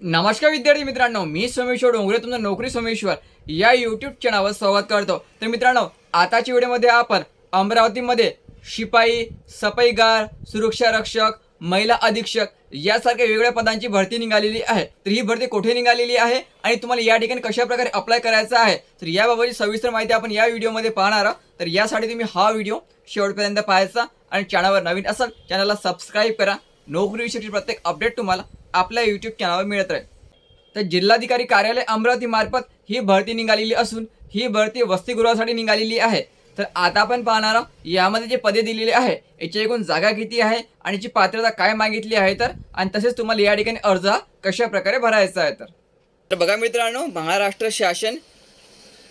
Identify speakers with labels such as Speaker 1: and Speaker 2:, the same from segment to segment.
Speaker 1: नमस्कार विद्यार्थी मित्रांनो मी सोमेश्वर डोंगरे तुमचं नोकरी सोमेश्वर या यूट्यूब चॅनलवर स्वागत करतो. तर मित्रांनो आताच्या व्हिडिओमध्ये आपण अमरावतीमध्ये शिपाई सफाईगार सुरक्षा रक्षक महिला अधीक्षक यासारख्या वेगवेगळ्या पदांची भरती निघालेली आहे. तर ही भरती कुठे निघालेली आहे आणि तुम्हाला या ठिकाणी कशा प्रकारे अप्लाय करायचं आहे तर याबाबतची सविस्तर माहिती आपण या व्हिडिओमध्ये पाहणार आहोत. तर यासाठी तुम्ही हा व्हिडिओ शेवटपर्यंत पाहायचा आणि चॅनलवर नवीन असाल चॅनलला सबस्क्राईब करा. नोकरीविषयी प्रत्येक अपडेट तुम्हाला आपल्या यूट्यूब चॅनलवर मिळत राहील. तर जिल्हाधिकारी कार्यालय अमरावतीमार्फत ही भरती निघालेली असून ही भरती वसतिगृहासाठी निघालेली आहे. तर आता आपण पाहणार आहोत यामध्ये जे पदे दिलेली आहे याची एकूण जागा किती आहे आणि याची पात्रता काय मागितली आहे तर? आणि तसेच तुम्हाला या ठिकाणी अर्ज कशा प्रकारे भरायचा आहे तर? तर बघा मित्रांनो महाराष्ट्र शासन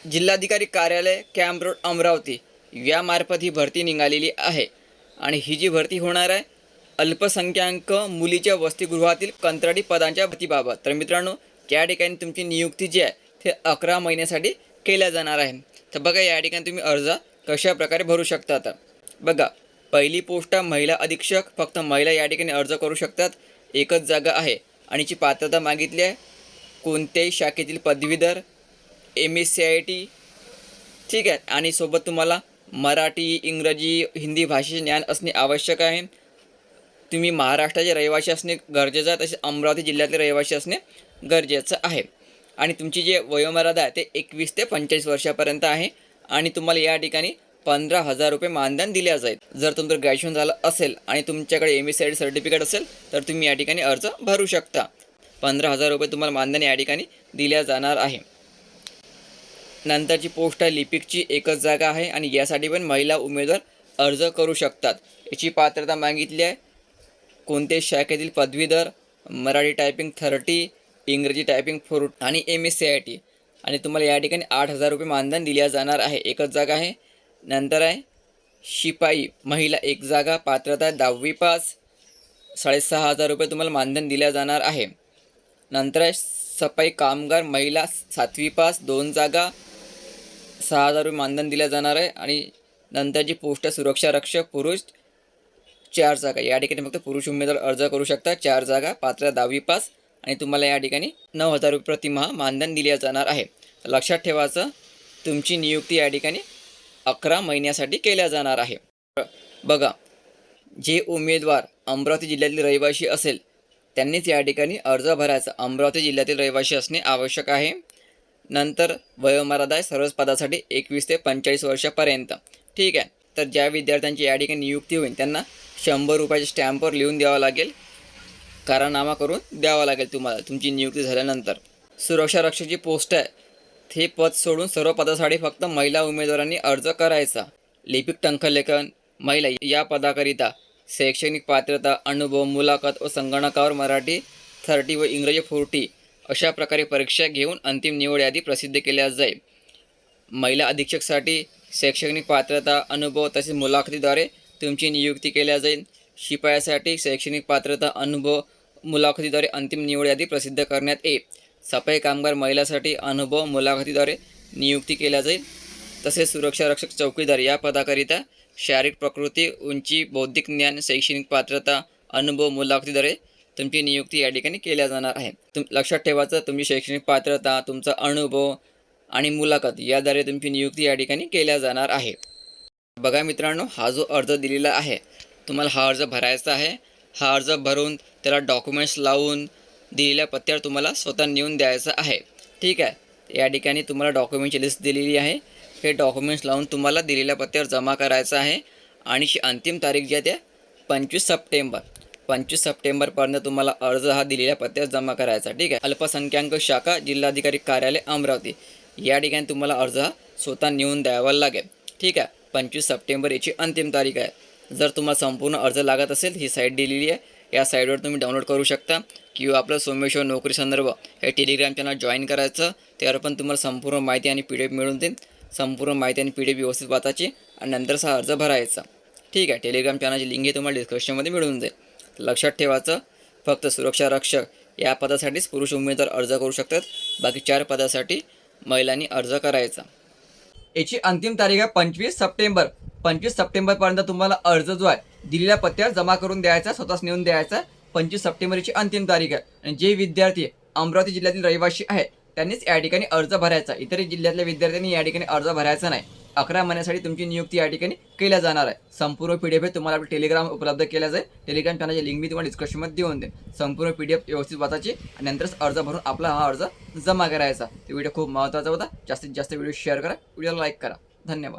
Speaker 1: जिल्हाधिकारी कार्यालय कॅम्प रोड अमरावती यामार्फत ही भरती निघालेली आहे. आणि ही जी भरती होणार आहे अल्पसंख्याक मुलीच्या वसतिगृहातील कंत्राटी पदांच्या भरतीबाबत तर मित्रांनो या ठिकाणी तुमची नियुक्ती जी आहे ते अकरा महिन्यासाठी केल्या जाणार आहे. तर बघा या ठिकाणी तुम्ही अर्ज कशा प्रकारे भरू शकता तर बघा पहिली पोस्ट आहे महिला अधीक्षक. फक्त महिला या ठिकाणी अर्ज करू शकतात. एकच जागा आहे. आणि जी पात्रता मागितली आहे कोणत्याही शाखेतील पदवीधर M S C I T ठीक आहे. आणि सोबत तुम्हाला मराठी इंग्रजी हिंदी भाषेचे ज्ञान असणे आवश्यक आहे. तुम्ही महाराष्ट्राचे रहिवासी असणे गरजेचं आहे तसेच अमरावती जिल्ह्यातले रहिवासी असणे गरजेचं आहे. आणि तुमची जे वयोमर्यादा आहे ते एकवीस ते पंचेचाळीस वर्षापर्यंत आहे आणि तुम्हाला या ठिकाणी पंधरा हजार रुपये मानधन दिले जाईल. जर तुमचं ग्रॅज्युएशन झालं असेल आणि तुमच्याकडे M S C I certificate असेल तर तुम्ही या ठिकाणी अर्ज भरू शकता. पंधरा हजार रुपये तुम्हाला मानधन या ठिकाणी दिल्या जाणार आहे. नंतरची पोस्ट आहे लिपिकची एकच जागा आहे आणि यासाठी पण महिला उमेदवार अर्ज करू शकतात. याची पात्रता मागितली आहे. कोणत्याही शाखेतील पदवीधर मराठी टायपिंग थर्टी इंग्रजी टायपिंग फोर आणि M S C I T आणि तुम्हाला या ठिकाणी आठ हजार रुपये मानधन दिल्या जाणार आहे. एकच जागा आहे. नंतर आहे शिपाई महिला एक जागा पात्रता दहावी पास साडेसहा हजार रुपये तुम्हाला मानधन दिल्या जाणार आहे. नंतर आहे सफाई कामगार महिला सातवी पास दोन जागा सहा हजार रुपये मानधन दिल्या जाणार आहे. आणि नंतरची पोस्ट सुरक्षा रक्षक पुरुष चार जागा. या ठिकाणी फक्त पुरुष उमेदवार अर्ज करू शकता. चार जागा पात्र दहावी पास आणि तुम्हाला या ठिकाणी नऊ हजार रुपये प्रतिमहा मानधन दिले जाणार आहे. लक्षात ठेवायचं तुमची नियुक्ती या ठिकाणी अकरा महिन्यासाठी केल्या जाणार आहे. बघा जे उमेदवार अमरावती जिल्ह्यातील रहिवासी असेल त्यांनीच या ठिकाणी अर्ज भरायचा. अमरावती जिल्ह्यातील रहिवासी असणे आवश्यक आहे. नंतर वयोमर्यादा सर्वच पदासाठी एकवीस ते पंचेचाळीस वर्षापर्यंत. ठीक आहे. तर ज्या विद्यार्थ्यांची या ठिकाणी नियुक्ती होईल त्यांना शंभर रुपयाच्या स्टॅम्पवर लिहून द्यावं लागेल. कारनामा करून द्यावा लागेल तुम्हाला तुमची नियुक्ती झाल्यानंतर. सुरक्षा रक्षकची पोस्ट आहे. ते पद सोडून सर्व पदासाठी फक्त महिला उमेदवारांनी अर्ज करायचा. लिपिक टंकलेखन महिला या पदाकरिता. शैक्षणिक पात्रता अनुभव मुलाखत व संगणकावर मराठी थर्टी व इंग्रजी फोर्टी अशा प्रकारे परीक्षा घेऊन अंतिम निवड यादी प्रसिद्ध केल्या जाईल. महिला अधीक्षकसाठी शैक्षणिक पात्रता अनुभव तसेच मुलाखतीद्वारे तुमची नियुक्ती केल्या जाईल. शिपायासाठी शैक्षणिक पात्रता अनुभव मुलाखतीद्वारे अंतिम निवड यादी प्रसिद्ध करण्यात येईल. सफाई कामगार महिलासाठी अनुभव मुलाखतीद्वारे नियुक्ती केल्या जाईल. तसेच सुरक्षा रक्षक चौकीदार या पदाकरिता शारीरिक प्रकृती उंची बौद्धिक ज्ञान शैक्षणिक पात्रता अनुभव मुलाखतीद्वारे तुमची नियुक्ती या ठिकाणी केल्या जाणार आहे. तुम लक्षात ठेवायचं तुमची शैक्षणिक पात्रता तुमचा अनुभव आणि मुलाखत याद्वारे तुमची नियुक्ती या ठिकाणी केल्या जाणार आहे. बघा मित्रांनो हा जो अर्ज दिलेला आहे तुम्हाला हा अर्ज भरायचा आहे. हा अर्ज भरून त्याला डॉक्युमेंट्स लावून दिलेल्या पत्त्यावर तुम्हाला स्वतः नेऊन द्यायचं आहे. ठीक आहे? या ठिकाणी तुम्हाला डॉक्युमेंटची लिस्ट दिलेली आहे. हे डॉक्युमेंट्स लावून तुम्हाला दिलेल्या पत्त्यावर जमा करायचं आहे. आणि अंतिम तारीख जी आहे त्या पंचवीस सप्टेंबर. पंचवीस सप्टेंबरपर्यंत तुम्हाला अर्ज हा दिलेल्या पत्त्यावर जमा करायचा ठीक आहे? अल्पसंख्याक शाखा जिल्हाधिकारी कार्यालय अमरावती. या ठिकाणी तुम्हाला अर्ज हा स्वतः नेऊन द्यावा लागेल. ठीक आहे? पंचवीस सप्टेंबर याची अंतिम तारीख आहे. जर तुम्हाला संपूर्ण अर्ज लागत असेल ही साईट दिलेली आहे. या साईटवर तुम्ही डाउनलोड करू शकता. किंवा आपलं सोमेश्वर नोकरी संदर्भ हे टेलिग्राम चॅनल जॉईन करायचं त्यावर पण तुम्हाला संपूर्ण माहिती आणि पी डी एफ मिळून देईल संपूर्ण माहिती आणि पी डी एफ व्यवस्थित वाचायची आणि नंतर हा अर्ज भरायचा. ठीक आहे? टेलिग्राम चॅनलची लिंक हे तुम्हाला डिस्क्रिप्शनमध्ये मिळून जाईल. लक्षात ठेवायचं फक्त सुरक्षा रक्षक या पदासाठीच पुरुष उमेदवार अर्ज करू शकतात. बाकी चार पदासाठी महिलांनी अर्ज करायचा. याची अंतिम तारीख आहे पंचवीस सप्टेंबर. पंचवीस सप्टेंबरपर्यंत तुम्हाला अर्ज जो आहे दिलेल्या पत्त्यावर जमा करून द्यायचा स्वतःच नेऊन द्यायचा. पंचवीस सप्टेंबरची अंतिम तारीख आहे. आणि जे विद्यार्थी अमरावती जिल्ह्यातील रहिवासी आहे त्यांनीच या ठिकाणी अर्ज भरायचा. इतर जिल्ह्यातल्या विद्यार्थ्यांनी या ठिकाणी अर्ज भरायचा नाही. अकरा महिन्यासाठी तुमची नियुक्ती या ठिकाणी केल्या जाणार आहे. संपूर्ण पी डी एफ तुम्हाला आपलं टेलिग्राम उपलब्ध केल्या जाईल टेलिग्राम चॅनलची लिंक मी तुम्हाला डिस्क्रिप्शनमध्ये देऊन देईन. संपूर्ण पी डी एफ व्यवस्थित वाचायची आणि नंतरच अर्ज भरून आपला हा अर्ज जमा करायचा. तो व्हिडिओ खूप महत्त्वाचा होता. जास्तीत जास्त व्हिडिओ शेअर करा. व्हिडिओला लाईक करा. धन्यवाद.